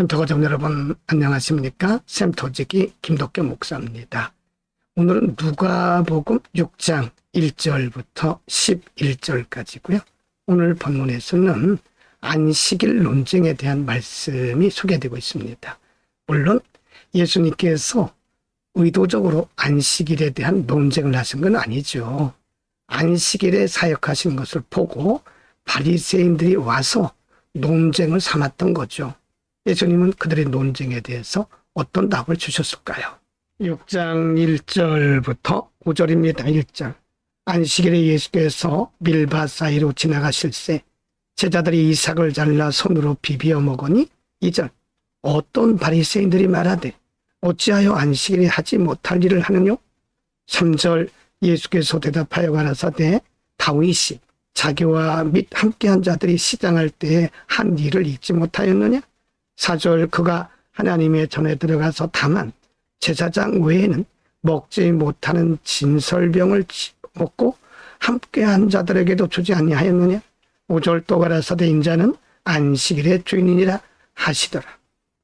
샘터 가족 여러분 안녕하십니까? 샘터지기 김덕겸 목사입니다. 오늘은 누가복음 6장 1절부터 11절까지고요. 오늘 본문에서는 안식일 논쟁에 대한 말씀이 소개되고 있습니다. 물론 예수님께서 의도적으로 안식일에 대한 논쟁을 하신 건 아니죠. 안식일에 사역하신 것을 보고 바리새인들이 와서 논쟁을 삼았던 거죠. 예수님은 그들의 논쟁에 대해서 어떤 답을 주셨을까요? 6장 1절부터 5절입니다. 1절. 안식일에 예수께서 밀밭 사이로 지나가실 새 제자들이 이삭을 잘라 손으로 비비어 먹으니 2절. 어떤 바리새인들이 말하되 어찌하여 안식일에 하지 못할 일을 하느뇨? 3절 예수께서 대답하여 가라사대 다윗이 자기와 및 함께한 자들이 시장할 때에 한 일을 잊지 못하였느냐? 4절 그가 하나님의 전에 들어가서 다만 제사장 외에는 먹지 못하는 진설병을 먹고 함께한 자들에게도 주지 아니하였느냐? 5절 또 가라사대 인자는 안식일의 주인이니라 하시더라.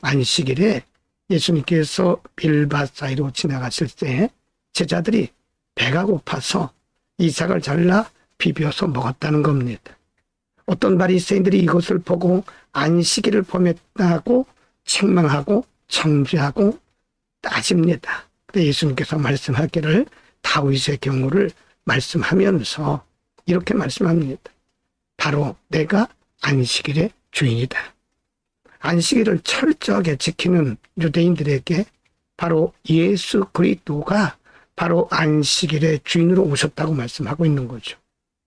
안식일에 예수님께서 빌밭 사이로 지나가실 때 제자들이 배가 고파서 이삭을 잘라 비벼서 먹었다는 겁니다. 어떤 바리새인들이 이것을 보고 안식일을 범했다고 책망하고 정죄하고 따집니다. 근데 예수님께서 말씀하기를 다윗의 경우를 말씀하면서 이렇게 말씀합니다. 바로 내가 안식일의 주인이다. 안식일을 철저하게 지키는 유대인들에게 바로 예수 그리스도가 바로 안식일의 주인으로 오셨다고 말씀하고 있는 거죠.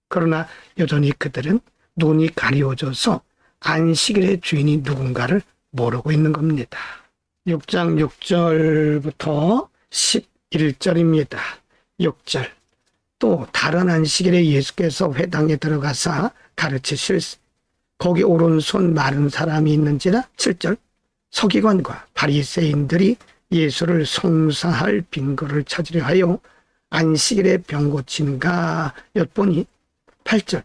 그러나 여전히 그들은 눈이 가리워져서 안식일의 주인이 누군가를 모르고 있는 겁니다. 6장 6절부터 11절입니다. 6절. 또 다른 안식일에 예수께서 회당에 들어가사 가르치실 거기 오른손 마른 사람이 있는지라 7절. 서기관과 바리새인들이 예수를 송사할 빈거를 찾으려 하여 안식일에 병 고치는가 엿보니 8절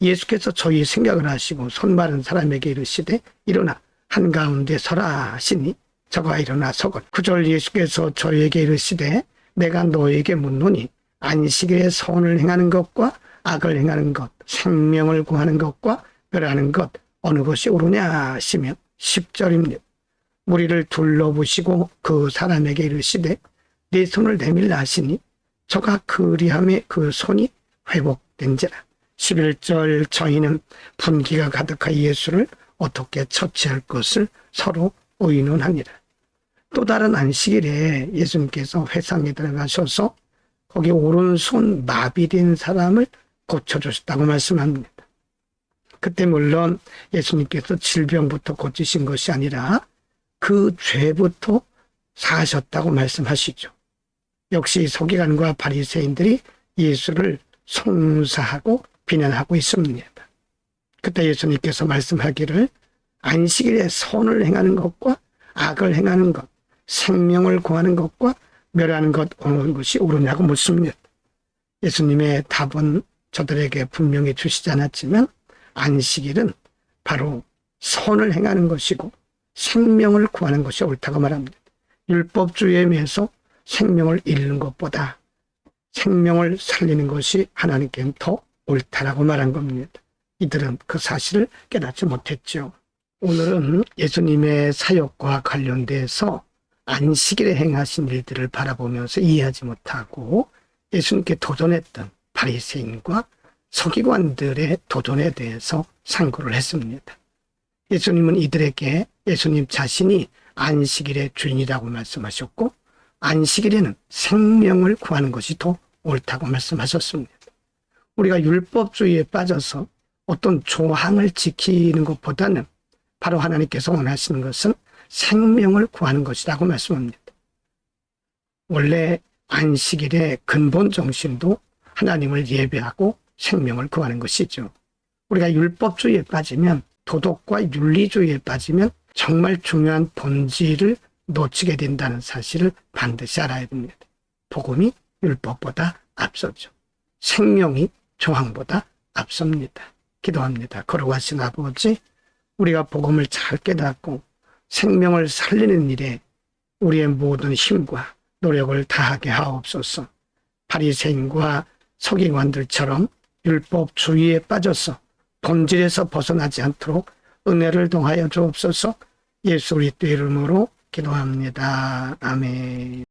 예수께서 저희 생각을 하시고 손 마른 사람에게 이르시되 일어나 한가운데 서라 하시니 저가 일어나 서걸 9절 예수께서 저희에게 이르시되 내가 너에게 묻노니 안식일에 선을 행하는 것과 악을 행하는 것 생명을 구하는 것과 멸하는 것 어느 것이 옳으냐 하시며 10절입니다. 무리를 둘러보시고 그 사람에게 이르시되 네 손을 내밀라 하시니 저가 그리함에 그 손이 회복된지라 11절 저희는 분기가 가득한 예수를 어떻게 처치할 것을 서로 의논하니라. 또 다른 안식일에 예수님께서 회상에 들어가셔서 거기 오른손 마비된 사람을 고쳐주셨다고 말씀합니다. 그때 물론 예수님께서 질병부터 고치신 것이 아니라 그 죄부터 사하셨다고 말씀하시죠. 역시 서기관과 바리새인들이 예수를 송사하고 비난하고 있습니다. 그때 예수님께서 말씀하기를 안식일에 선을 행하는 것과 악을 행하는 것, 생명을 구하는 것과 멸하는 것 어느 것이 옳으냐고 묻습니다. 예수님의 답은 저들에게 분명히 주시지 않았지만 안식일은 바로 선을 행하는 것이고 생명을 구하는 것이 옳다고 말합니다. 율법주의에 비해서 생명을 잃는 것보다 생명을 살리는 것이 하나님께는 더 옳다라고 말한 겁니다. 이들은 그 사실을 깨닫지 못했죠. 오늘은 예수님의 사역과 관련돼서 안식일에 행하신 일들을 바라보면서 이해하지 못하고 예수님께 도전했던 바리새인과 서기관들의 도전에 대해서 상고를 했습니다. 예수님은 이들에게 예수님 자신이 안식일의 주인이라고 말씀하셨고 안식일에는 생명을 구하는 것이 더 옳다고 말씀하셨습니다. 우리가 율법주의에 빠져서 어떤 조항을 지키는 것보다는 바로 하나님께서 원하시는 것은 생명을 구하는 것이라고 말씀합니다. 원래 안식일의 근본 정신도 하나님을 예배하고 생명을 구하는 것이죠. 우리가 율법주의에 빠지면 도덕과 윤리주의에 빠지면 정말 중요한 본질을 놓치게 된다는 사실을 반드시 알아야 됩니다. 복음이 율법보다 앞서죠. 생명이 조항보다 앞섭니다. 기도합니다. 걸어가신 아버지, 우리가 복음을 잘 깨닫고 생명을 살리는 일에 우리의 모든 힘과 노력을 다하게 하옵소서. 바리새인과 서기관들처럼 율법 주의에 빠져서 본질에서 벗어나지 않도록 은혜를 동하여 주옵소서. 예수 그리스도 이름으로 기도합니다. 아멘.